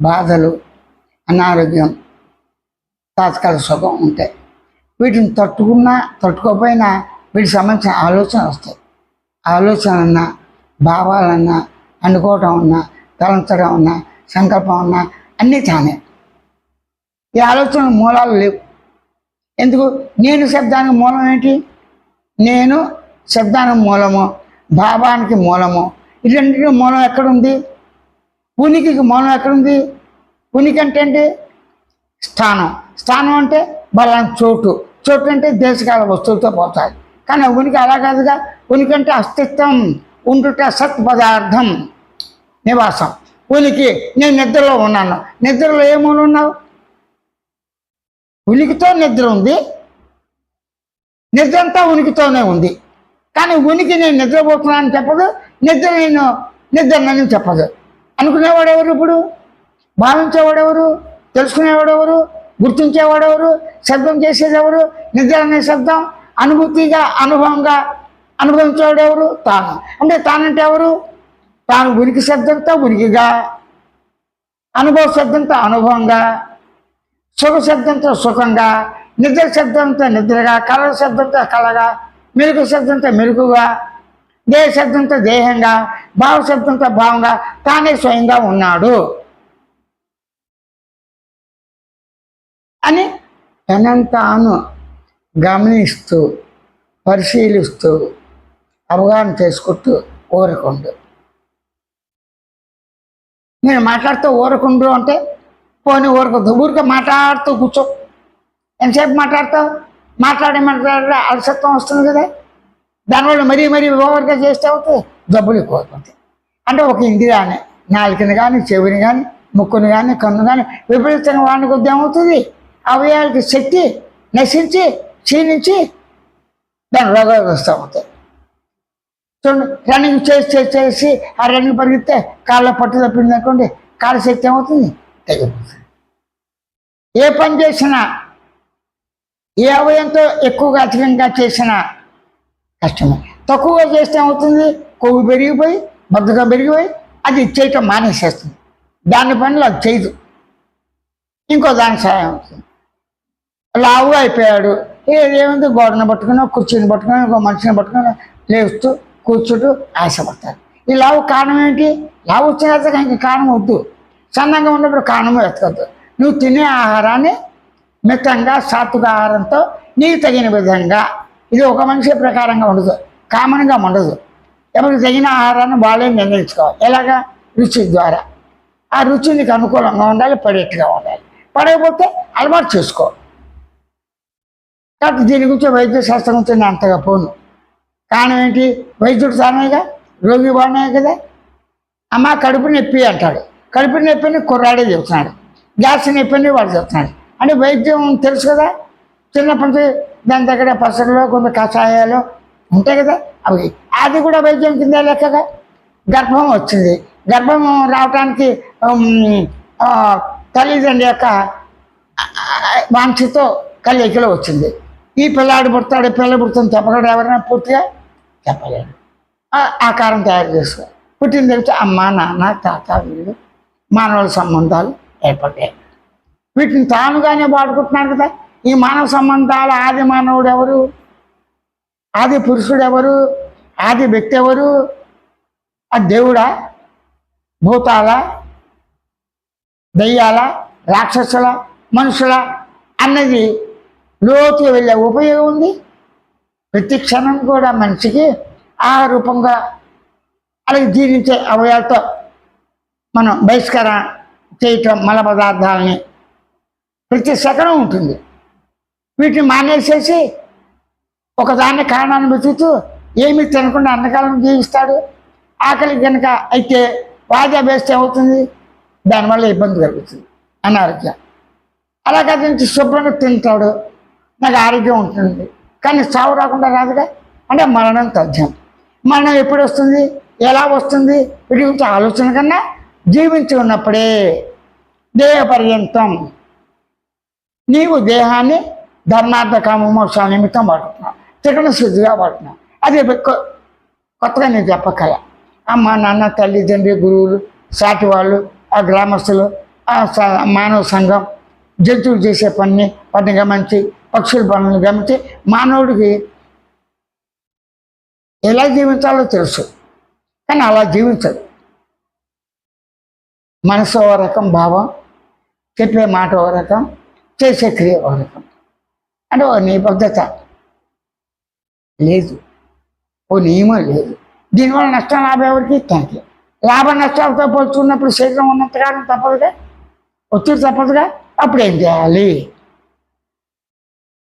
బాధలు అనారోగ్యం తాత్కాలిక సుఖం ఉంటాయి. వీటిని తట్టుకున్నా తట్టుకోకపోయినా వీటికి సంబంధించిన ఆలోచన వస్తాయి. ఆలోచన అన్నా భావాలన్నా అనుకోవటం అన్నా తలంచడం అన్నా సంకల్పం అన్నా అన్నీ తానే. ఈ ఆలోచన మూలాలు లేవు. ఎందుకు? నేను శబ్దానికి మూలం ఏంటి? నేను శబ్దానికి మూలము భావానికి మూలము ఈ రెండింటికి మూలం ఎక్కడుంది? ఉనికికి మౌనం ఎక్కడుంది? ఉనికి అంటే ఏంటి? స్థానం. స్థానం అంటే బలం చోటు. చోటు అంటే దేశకాల వస్తువులతో పోతాయి. కానీ ఉనికి అలా కాదుగా. ఉనికి అంటే అస్తిత్వం ఉండుట సత్ పదార్థం నివాసం. ఉనికి నేను నిద్రలో ఉన్నాను. నిద్రలో ఏమూలు ఉన్నావు? ఉనికితో నిద్ర ఉంది. నిద్ర అంతా ఉనికితోనే ఉంది. కానీ ఉనికి నేను నిద్రపోతున్నాను చెప్పదు. నిద్ర నేను నిద్ర నిద్రనని చెప్పదు. అనుకునేవాడు ఎవరు ఇప్పుడు? భావించేవాడెవరు? తెలుసుకునేవాడెవరు గుర్తించేవాడెవరు శబ్దం చేసేది ఎవరు? నిద్ర అనే శబ్దం అనుభూతిగా అనుభవంగా అనుభవించేవాడెవరు తాను. అంటే తానంటే ఎవరు? తాను ఉనికి శబ్దంతో ఉనికిగా అనుభవ శబ్దంతో అనుభవంగా సుఖ శబ్దంతో సుఖంగా నిద్ర శబ్దంతో నిద్రగా కళ శబ్దంతో కళగా మెరుగు శబ్దంతో మెరుగుగా దేహ శబ్దంతో దేహంగా భావ శబ్దంతో భావంగా తానే స్వయంగా ఉన్నాడు. అని తనంతాను గమనిస్తూ పరిశీలిస్తూ అవగాహన చేసుకుంటూ ఊరకుండు. నేను మాట్లాడుతూ ఊరకుండు అంటే పోనీ ఊరకొద్దు ఊరికే మాట్లాడుతూ కూర్చో. ఎంతసేపు మాట్లాడతావు? మాట్లాడే మాట్లాడే అలసత్వం వస్తుంది కదా. దానివల్ల మరీ మరీ ఓవర్గా చేస్తే అవుతుంది జబ్బులు ఎక్కువ అవుతుంది అంటే ఒక ఇంద్రియాన్ని నాలుకని కానీ చెవిని కానీ ముక్కుని కానీ కన్ను కానీ విపరీతంగా వాడిని కొద్ది ఏమవుతుంది? అవయాలకి శక్తి నశించి క్షీణించి దాని రోగాలు వస్తూ ఉంటాయి. చూడండి రన్నింగ్ చేసి చేసి చేసి ఆ రన్నింగ్ పరిగెత్తే కాళ్ళ పట్టు తప్పింది అనుకోండి కాళ్ళ శక్తి ఏమవుతుంది? తగ్గిపోతుంది. ఏ పని చేసినా ఏ అవయంతో ఎక్కువగా అధికంగా చేసినా కష్టమే. తక్కువగా చేస్తే ఏమవుతుంది? కొవ్వు పెరిగిపోయి బద్దగా పెరిగిపోయి అది చేయటం మానేసేస్తుంది. దాని పనులు అది చేయదు. ఇంకో దానికి సహాయం అవుతుంది. లావుగా అయిపోయాడు. ఏదేముంది గోడను పట్టుకుని కుర్చీని పట్టుకుని ఇంకో మనిషిని పట్టుకుని లేస్తూ కూర్చుంటూ ఆశపడతారు ఈ లావు కారణం ఏంటి? లావు వచ్చిన తర్వాత ఇంకా కారణం వద్దు. సన్నంగా ఉన్నప్పుడు కారణం ఎత్తకద్దు నువ్వు తినే ఆహారాన్ని మితంగా సాత్విక ఆహారంతో నీకు తగిన విధంగా ఇది ఒక మనిషి ప్రకారంగా ఉండదు. కామన్గా ఉండదు. ఎవరికి తగిన ఆహారాన్ని వాళ్ళే నిర్ణయించుకోవాలి. ఎలాగా? రుచి ద్వారా. ఆ రుచి నీకు అనుకూలంగా ఉండాలి పడేట్టుగా ఉండాలి. పడకపోతే అలవాటు చేసుకో. కాబట్టి దీని గురించి వైద్య శాస్త్రం గురించి నేను అంతగా పోను. కారణం ఏంటి? వైద్యుడు తానేగా రోగి బాగానే కదా? అమ్మ కడుపు నొప్పి అంటాడు. కడుపు నొప్పిని కుర్రాడే చెప్తున్నాడు గ్యాస్ నొప్పిని వాడు చెప్తున్నాడు అంటే వైద్యం తెలుసు కదా? చిన్నప్పటి నుంచి దాని దగ్గర పసరులో కొన్ని కషాయాలు ఉంటాయి కదా అవి. అది కూడా వైద్యం కింద లెక్కగా గర్భం వచ్చింది. గర్భం రావడానికి తల్లిదండ్రి యొక్క వాంఛతో కలయికలో వచ్చింది. ఈ పిల్లాడు పుడతాడు పిల్ల పుడుతుంది చెప్పగలడు ఎవరైనా పూర్తిగా? చెప్పలేడు ఆ- ఆకారం తయారు చేసుకో. పుట్టిన తెలిసి అమ్మ నాన్న తాత వీళ్ళు మానవుల సంబంధాలు ఏర్పడ్డాయి. వీటిని తానుగానే వాడుకుంటున్నాడు కదా. ఈ మానవ సంబంధాల ఆది మానవుడు ఎవరు? ఆది పురుషుడు ఎవరు? ఆది వ్యక్తి ఎవరు? ఆ దేవుడా? భూతాల? దయ్యాల? రాక్షసుల? మనుషుల? అన్నది లోతుగా వెళ్ళే ఉపయోగం ఉంది. ప్రతి క్షణం కూడా మనిషికి ఆ రూపంగా అలాగే జీవించే అవయాలతో మనం బహిష్కరణ చేయటం మల పదార్థాలని ప్రతి సెకండ్ ఉంటుంది. వీటిని మానేసేసి ఒకదాన్ని కారణాన్ని వెతుకుతూ ఏమీ తినకుండా అన్నకాలం జీవిస్తాడు. ఆకలి కనుక అయితే వాయిదా వేస్తే అవుతుంది దానివల్ల ఇబ్బంది కలుగుతుంది అనారోగ్యం అలాగే అతనికి శుభ్రంగా తింటాడు. నాకు ఆరోగ్యం ఉంటుంది. కానీ చావు రాకుండా రాదుగా? అంటే మరణం తథ్యం. మరణం ఎప్పుడు వస్తుంది? ఎలా వస్తుంది? వీటి గురించి ఆలోచన కన్నా జీవించి ఉన్నప్పుడే దేహ పర్యంతం నీవు దేహాన్ని ధర్మార్థ కామ నిమిత్తం వాడుతున్నావు చికన శుద్ధిగా వాడుతున్నావు అది కొ- కొత్తగా నేను చెప్పకల అమ్మ నాన్న తల్లి తండ్రి గురువులు సాటి వాళ్ళు ఆ గ్రామస్తులు ఆ స- మానవ సంఘం జంతువులు చేసే పని వాటిని గమనించి పక్షుల పనులను గమనించి మానవుడికి ఎలా జీవించాలో తెలుసు. కానీ అలా జీవించదు. మనసు ఓ రకం భావం చెప్పే మాట ఓ రకం చేసే క్రియ ఓ రకం. అంటే ఓ నిబద్ధత లేదు. ఓ నియమం లేదు. దీనివల్ల నష్టం లాభం ఎవరికి? థ్యాంక్ లాభ నష్టాలతో పోల్చుకున్నప్పుడు శరీరం ఉన్నంతకాలం తప్పదుగా? ఒత్తిడి తప్పదుగా? అప్పుడు ఏం చేయాలి?